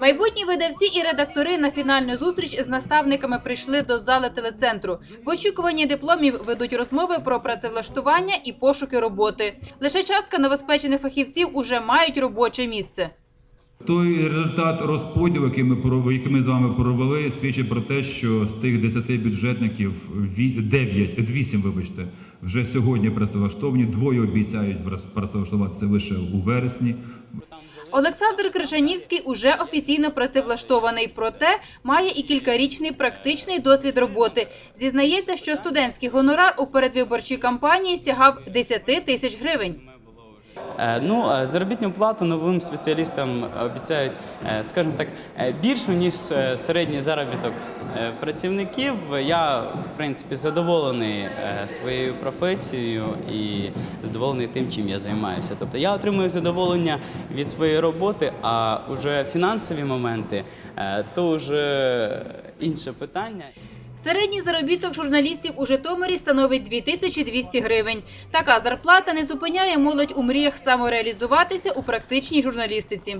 Майбутні видавці і редактори на фінальну зустріч з наставниками прийшли до зали телецентру. В очікуванні дипломів ведуть розмови про працевлаштування і пошуки роботи. Лише частка новоспечених фахівців уже мають робоче місце. Той результат розподілу, який ми який ми з вами провели, свідчить про те, що з тих 10 бюджетників 9, 8, вибачте, вже сьогодні працевлаштовані. Двоє обіцяють працевлаштуватися лише у вересні. Олександр Крижанівський уже офіційно працевлаштований, проте має і кількарічний практичний досвід роботи. Зізнається, що студентський гонорар у передвиборчій кампанії сягав 10 тисяч гривень. Е, Ну, е, заробітну плату новим спеціалістам обіцяють, е, скажімо так, більшу ніж середній заробіток працівників. Я, в принципі, задоволений е, своєю професією і задоволений тим, чим я займаюся. Тобто я отримую задоволення від своєї роботи, а вже фінансові моменти е, то вже інше питання. Середній заробіток журналістів у Житомирі становить 2200 гривень. Така зарплата не зупиняє молодь у мріях самореалізуватися у практичній журналістиці.